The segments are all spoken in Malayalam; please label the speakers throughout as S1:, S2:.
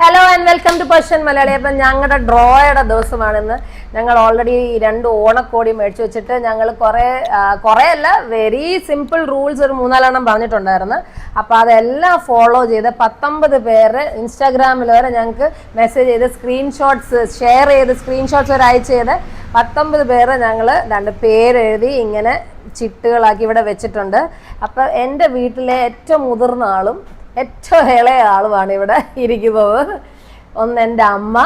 S1: Hello and welcome to Persian Malayali അപ്പം ഞങ്ങളുടെ ഡ്രോയുടെ ദിവസമാണിന്ന്. ഞങ്ങൾ ഓൾറെഡി രണ്ട് ഓണക്കോടി മേടിച്ചു വെച്ചിട്ട് ഞങ്ങൾ കുറേ കുറേ അല്ല വെരി സിമ്പിൾ റൂൾസ് ഒരു മൂന്നാലെണ്ണം പറഞ്ഞിട്ടുണ്ടായിരുന്നു. അപ്പോൾ അതെല്ലാം ഫോളോ ചെയ്ത് പത്തൊമ്പത് പേര് ഇൻസ്റ്റാഗ്രാമിൽ വരെ ഞങ്ങൾക്ക് മെസ്സേജ് ചെയ്ത് സ്ക്രീൻഷോട്ട്സ് ഷെയർ ചെയ്ത് സ്ക്രീൻഷോട്ട്സ് വരെ അയച്ചു ചെയ്ത് പത്തൊമ്പത് പേര് ഞങ്ങൾ രണ്ട് പേരെഴുതി ഇങ്ങനെ ചിട്ടുകളാക്കി ഇവിടെ വെച്ചിട്ടുണ്ട്. അപ്പോൾ എന്റെ വീട്ടിലെ ഏറ്റവും മുതിർന്ന ആളും ഏറ്റവും ഇളയ ആളുമാണ് ഇവിടെ ഇരിക്കുന്നത്. ഒന്ന് എന്റെ അമ്മ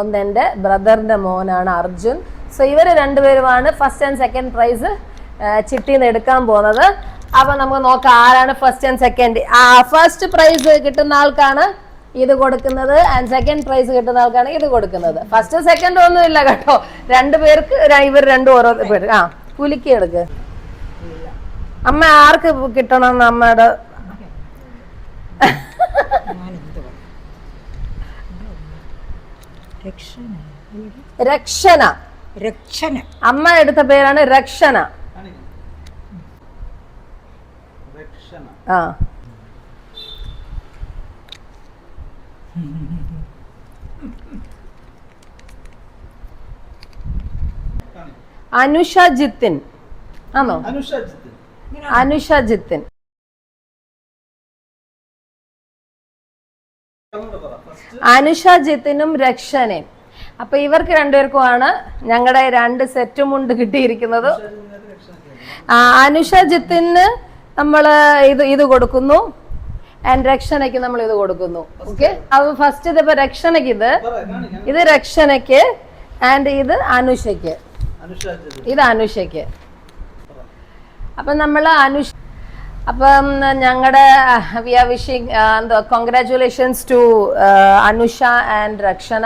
S1: ഒന്ന് എന്റെ ബ്രദറിന്റെ മോനാണ് അർജുൻ. സോ ഇവർ രണ്ടുപേരുമാണ് ഫസ്റ്റ് ആൻഡ് സെക്കൻഡ് പ്രൈസ് ചിട്ടി നിന്ന് എടുക്കാൻ പോകുന്നത് അപ്പൊ നമുക്ക് നോക്കാം ആരാണ് ഫസ്റ്റ് ആൻഡ് സെക്കൻഡ് ആ ഫസ്റ്റ് പ്രൈസ് കിട്ടുന്ന ആൾക്കാണ് ഇത് കൊടുക്കുന്നത്. ആൻഡ് സെക്കൻഡ് പ്രൈസ് കിട്ടുന്ന ആൾക്കാണ് ഇത് കൊടുക്കുന്നത്. ഫസ്റ്റ് സെക്കൻഡ് ഒന്നും ഇല്ല കേട്ടോ. രണ്ടു പേർക്ക് ഇവർ രണ്ടും ഓരോ പേര്. ആ കുലുക്കി എടുക്ക്. അമ്മ ആർക്ക് കിട്ടണം അമ്മയുടെ
S2: രക്ഷന
S1: രക്ഷന
S2: രക്ഷന
S1: അമ്മ എടുത്ത പേരാണ് രക്ഷന ആ. അനുഷ ജിത്തിൻ. ആണോ? അനുഷ ജിത്തിൻ. അനുഷ ജിത്തിനും രക്ഷനെ അപ്പൊ ഇവർക്ക് രണ്ടുപേർക്കുമാണ് ഞങ്ങളുടെ രണ്ട് സെറ്റും ഉണ്ട് കിട്ടിയിരിക്കുന്നത്. അനുഷ ജിത്തിന് നമ്മൾ ഇത് ഇത് കൊടുക്കുന്നു. ആൻഡ് രക്ഷണയ്ക്ക് നമ്മൾ ഇത് കൊടുക്കുന്നു. ഓക്കെ അപ്പൊ ഫസ്റ്റ് ഇതിപ്പോ രക്ഷണയ്ക്ക് ഇത്. ഇത് രക്ഷണയ്ക്ക് ആൻഡ് ഇത് അനുഷയ്ക്ക്. ഇത് അനുഷയ്ക്ക്. അപ്പൊ നമ്മൾ അനുഷ് അപ്പം ഞങ്ങളുടെ വി ആർ വിഷിങ് എന്തോ congratulations to Anusha and Rakshana.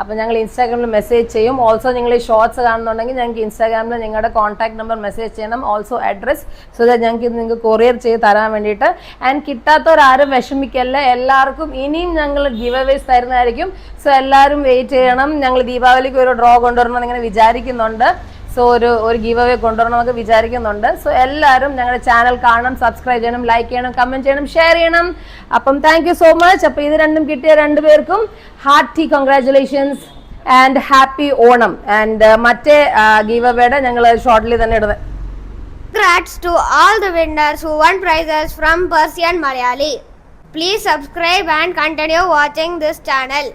S1: അപ്പം ഞങ്ങൾ ഇൻസ്റ്റാഗ്രാമിൽ മെസ്സേജ് ചെയ്യും. ഓൾസോ നിങ്ങൾ ഈ ഷോർട്സ് കാണുന്നുണ്ടെങ്കിൽ ഞങ്ങൾക്ക് ഇൻസ്റ്റാഗ്രാമിൽ നിങ്ങളുടെ കോൺടാക്ട് നമ്പർ മെസ്സേജ് ചെയ്യണം. ഓൾസോ അഡ്രസ് സോ ദാറ്റ് ഞങ്ങൾക്ക് ഇത് നിങ്ങൾക്ക് കൊറിയർ ചെയ്ത് തരാൻ വേണ്ടിയിട്ട്. ആൻഡ് കിട്ടാത്തവരാരും വിഷമിക്കല്ല? എല്ലാവർക്കും ഇനിയും ഞങ്ങൾ ഗിവ് തരുന്നതായിരിക്കും. സോ എല്ലാവരും വെയിറ്റ് ചെയ്യണം. ഞങ്ങൾ ദീപാവലിക്ക് ഒരു ഡ്രോ കൊണ്ടുവരണം എന്നിങ്ങനെ വിചാരിക്കുന്നുണ്ട്. സോ ഒരു ഒരു ഗീവ് അവേ കൊണ്ടുവരണമെന്നൊക്കെ വിചാരിക്കുന്നുണ്ട്. സോ എല്ലാവരും ഞങ്ങളുടെ ചാനൽ കാണണം സബ്സ്ക്രൈബ് ചെയ്യണം ലൈക്ക് ചെയ്യണം കമന്റ് ചെയ്യണം ഷെയർ ചെയ്യണം. അപ്പം താങ്ക് യു സോ മച്ച് അപ്പോൾ ഇത് രണ്ടും കിട്ടിയ രണ്ടുപേർക്കും hearty congratulations and happy Onam. And മറ്റേ ഗീവ് അവേയുടെ ഞങ്ങൾ ഷോർട്ട്ലി തന്നെ ഇടുന്നത്.
S3: Congrats to all the winners who won prizes from Persian Malayali. Please subscribe and continue watching this channel.